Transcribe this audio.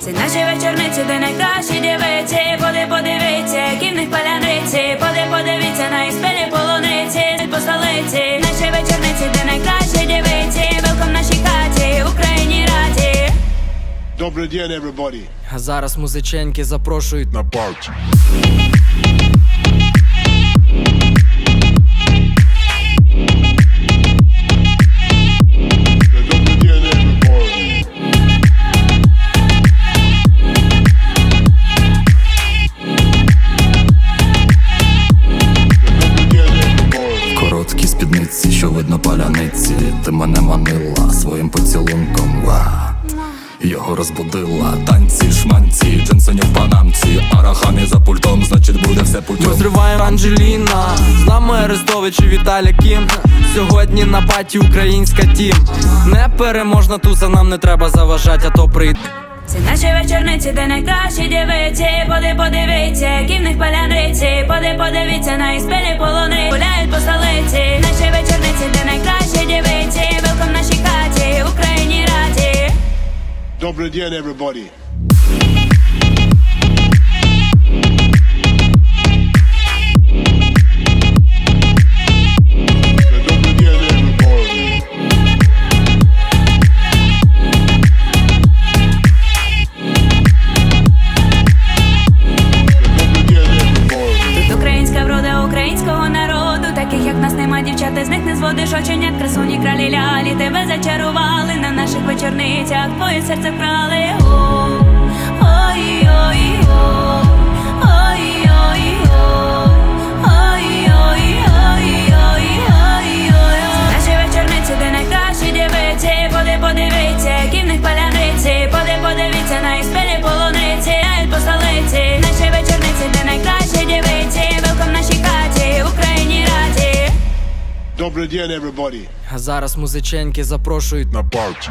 Це наші вечорниці, де найкращі дівиці. Поди подивіться, які в них паляниці. Поди подивіться на їх спелі полуниці По столиці. Наші вечорниці, де найкращі дівиці. Велком нашій хаті, Україні раді. Добрий день, everybody. А зараз музиченьки запрошують На парті. Що видно паляниці, ти мене манила своїм поцілунком. Ва. Його розбудила танці, шманці, джинсоні в панамці, арахамі за пультом, значить буде все путем. Ми зриваємо Анджеліна, з нами Арестович і Віталя Кім. Сьогодні на паті українська тім. Непереможна туса, нам не треба заважати, а то прийде. Це наші вечорниці, де найкращі дівиці Поди подивіться, які в них паляниці Поди подивіться на їх спелі полуни Гуляють по столиці Наші вечорниці, де найкращі дівиці Велком нашій хаті, Україні раді Добрий день, everybody. Дівчата, з них не зводиш оченят Красуні кралі лялі, тебе зачарували На наших вечорницях. Твоє серце вкрали Добрий день, everybody. А зараз музиченки запрошують На парті.